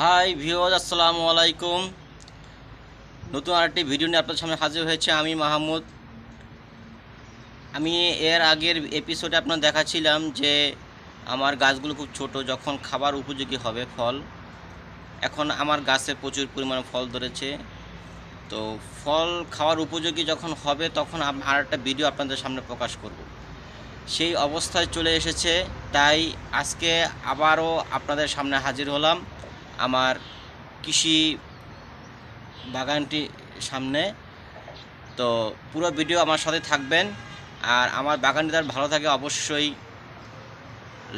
High ভিওজ আসসালামু আলাইকুম নতুন আরেকটি ভিডিও নিয়ে আপনার সামনে হাজির হয়েছে আমি মাহমুদ। আমি এর আগের এপিসোডে আপনার দেখাচ্ছিলাম যে আমার গাছগুলো খুব ছোট, যখন খাবার উপযোগী হবে ফল, এখন আমার গাছে প্রচুর পরিমাণে ফল ধরেছে। তো ফল খাওয়ার উপযোগী যখন হবে, তখন আর একটা ভিডিও আপনাদের সামনে প্রকাশ করব। সেই অবস্থায় চলে এসেছে, তাই আজকে আবারও আপনাদের সামনে হাজির হলাম। আমার কৃষি বাগানটি সামনে। তো পুরো ভিডিও আমার সাথে থাকবেন। আর আমার বাগানটি তার ভালো থাকে অবশ্যই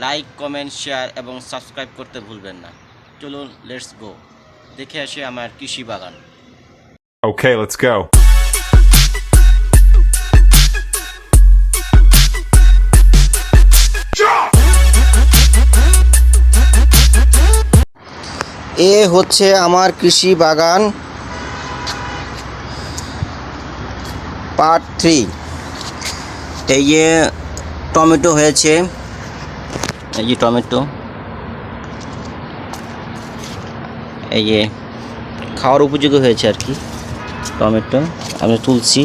লাইক কমেন্ট শেয়ার এবং সাবস্ক্রাইব করতে ভুলবেন না। চলুন লেটস গো দেখে আসি আমার কৃষি বাগান। Okay, let's go. এ হচ্ছে আমার কৃষি বাগান। Part three. এই যে টমেটো হয়েছে। এই যে টমেটো। এই যে খাওয়ার উপযোগী হয়েছে আর কি টমেটো। আমি তুলছি।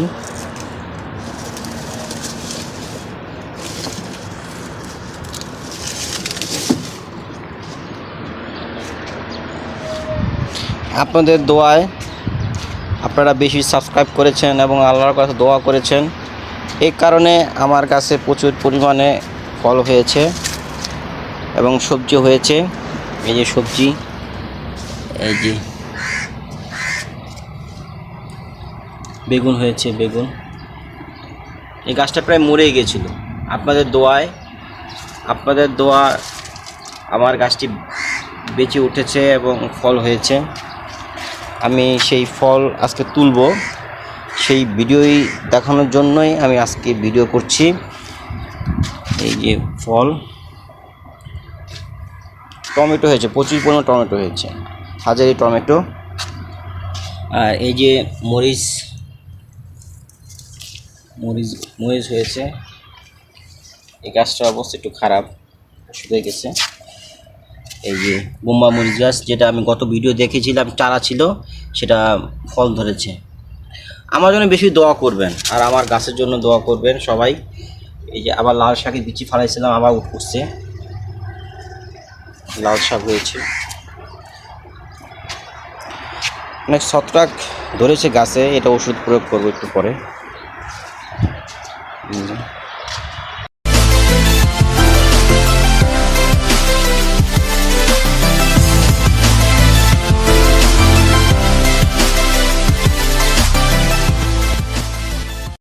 আপনাদের দোয়ায় আপনারা বেশি সাবস্ক্রাইব করেছেন এবং আল্লাহর কাছে দোয়া করেছেন। এই কারণে আমার কাছে প্রচুর পরিমাণে ফল হয়েছে এবং সবজি হয়েছে। এই যে সবজি। এই যে। বেগুন হয়েছে বেগুন। এই গাছটা প্রায় মরে গেছিল। আপনাদের দোয়ায় আপনাদের দোয়া আমার গাছটি বেঁচে উঠেছে এবং ফল হয়েছে। আমি সেই ফল আজকে তুলব। সেই ভিডিওই দেখানোর জন্যই আমি আজকে ভিডিও করছি। এই যে ফল। টমেটো হয়েছে, প্রচুর পরিমাণ টমেটো হয়েছে। হাজারি টমেটো। আর এই যে মরিচ মরিচ মরিচ হয়েছে। এই গাছটার অবস্থা একটু খারাপ শুকিয়ে গেছে। এই যে বোম্বা মরিচ যেটা আমি গত ভিডিও দেখেছিলাম, চারা ছিল, সেটা ফল ধরেছে। আমার জন্য বেশি দোয়া করবেন, আর আমার গাছের জন্য দোয়া করবেন সবাই। এই যে আবার লাল শাকের বিচি ফালাইছিলাম, আবার উঠছে লাল শাক হয়েছে। অনেক ছত্রাক ধরেছে গাছে, এটা ওষুধ প্রয়োগ করব একটু পরে।